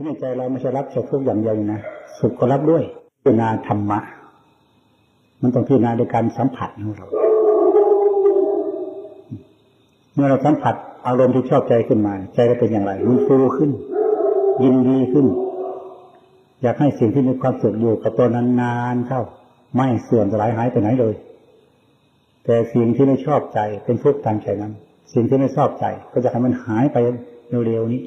ที่ในใจเราไม่ใช่รับแค่ทุกอย่างเดียวนะสุขก็รับด้วยพิจารณาธรรมะ มันต้องพิจารณาโดยการสัมผัสของเรา เมื่อเราสัมผัสอารมณ์ที่ชอบใจขึ้นมา ใจเราเป็นอย่างไรมันฟูขึ้น ยินดีขึ้น อยากให้สิ่งที่มีความสุขอยู่กับตัวนานๆเข้า ไม่เสื่อมสลายหายไปไหนเลย แต่สิ่งที่ไม่ชอบใจเป็นทุกข์ตามใจนั้น สิ่งที่ไม่ชอบใจ ก็จะให้มันหายไปเร็วๆนี้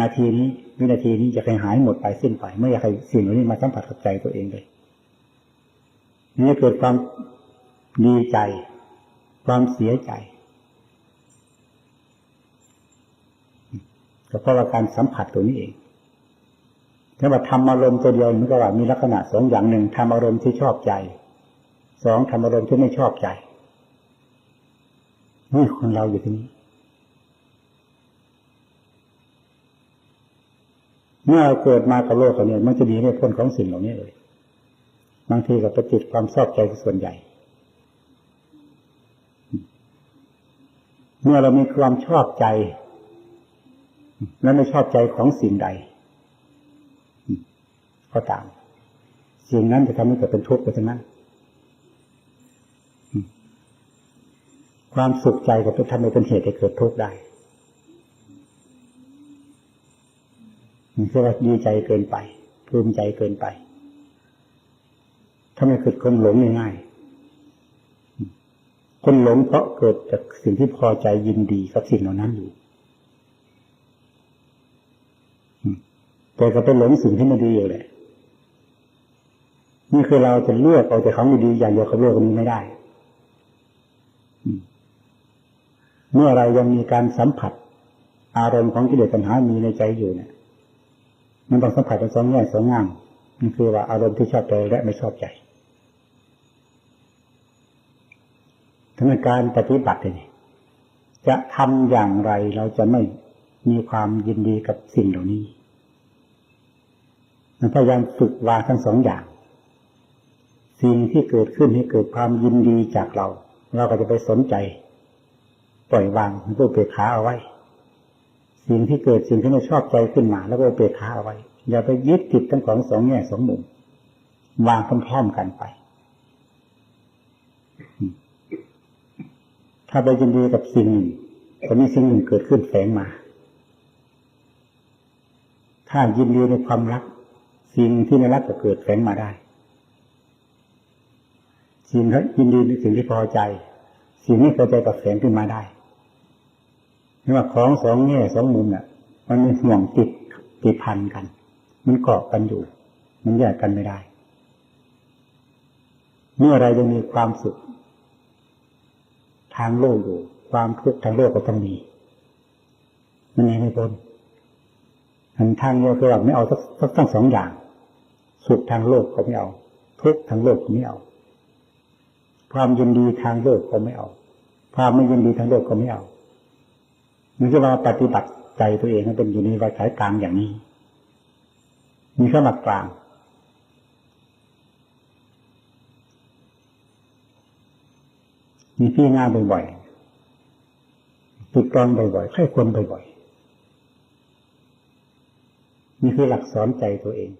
นาทีนี้วินาทีนี้จะให้หายหมดไปสิ้นไปไม่อยากให้สิ่งเหล่านี้มาสัมผัสกับใจตัวเองเลยนี่เกิดความดีใจ ความเสียใจก็เพราะว่าการสัมผัสตัวนี้เองถ้าว่าทำอารมณ์ตัวเดียวมันก็ว่ามีลักษณะสองอย่างหนึ่งทำอารมณ์ที่ชอบใจสองทำอารมณ์ที่ไม่ชอบใจนี่คนเราอยู่ที่นี้ เมื่อเราเกิดมากับโลกเขาเนี่ยมันจะหนีไม่พ้นของสิ่งเหล่านี้เลย บางทีก็ไปติดความชอบใจส่วนใหญ่ เมื่อเรามีความชอบใจ และไม่ชอบใจของสิ่งใด ก็ตาม สิ่งนั้นจะทำให้เกิดเป็นทุกข์ไปทั้งนั้นความสุขใจก็จะทำให้เป็นเหตุให้เกิดทุกข์ได้ มันคือว่าดีใจเกินไปภูมิใจเกินไป ถ้าไม่เกิดคนหลงง่ายๆคนหลงเพราะเกิดจากสิ่งที่พอใจยินดีกับสิ่งเหล่านั้นอยู่แต่ก็เป็นหลงสิ่งที่ไม่ดีอยู่แหละนี่คือเราจะเลือกเอาแต่ของดีๆอย่างเดียวกับโลกนี้ไม่ได้เมื่อเรายังมีการสัมผัส อารมณ์ของกิเลสตัณหามีในใจอยู่เนี่ย มันต้องสัมผัสทั้งสองแง่สองงามนี่คือว่าอารมณ์ที่ชอบใจและไม่ชอบใจทั้งการปฏิบัตินี่จะทำอย่างไรเราจะไม่มีความยินดีกับสิ่งเหล่านี้มันพยายามฝึกวางทั้งสองอย่าง สิ่งที่เกิดขึ้นให้เกิดความยินดีจากเรา เราก็จะไปสนใจ ปล่อยวางแล้วก็เปรตขาเอาไว้ สิ่งที่เกิดสิ่งที่ไม่ชอบใจขึ้นมา แล้วก็เปรตขาเอาไว้ อย่าไปยึดติดทั้งของสองแง่สองมุมวางพร้อมๆกันไป ถ้าไปยินดีกับสิ่งก็มีสิ่งหนึ่งเกิดขึ้นแฝงมา ถ้ายินดีในความรัก สิ่งที่ไม่รักก็เกิดแฝงมาได้ สิ่งที่ยินดีในสิ่งที่พอใจ สิ่งที่พอใจก็แฝงขึ้นมาได้ นี่ว่าของสองแง่สองมุมเนี่ยมันมีห่วงติดติดพันกัน มันเกาะกันอยู่ มันแยกกันไม่ได้ เมื่อไรจะมีความสุขทางโลกอยู่ ความทุกข์ทางโลกก็ต้องมี มันยังไม่พ้นอันทางโลกคือว่าไม่เอาสักสักทั้งสองอย่าง สุขทางโลกก็ไม่เอา ทุกข์ทางโลกก็ไม่เอา ความยินดีทางโลกก็ไม่เอา ความไม่ยินดีทางโลกก็ไม่เอา มันจะมาปฏิบัติใจตัวเองให้เป็นอยู่ในวัยสายกลางอย่างนี้ มีข้อหลักกลางมีพี่หน้าบ่อยๆฝึกรองบ่อยๆค่อยควรบ่อยๆนี่คือหลักสอนใจตัวเอง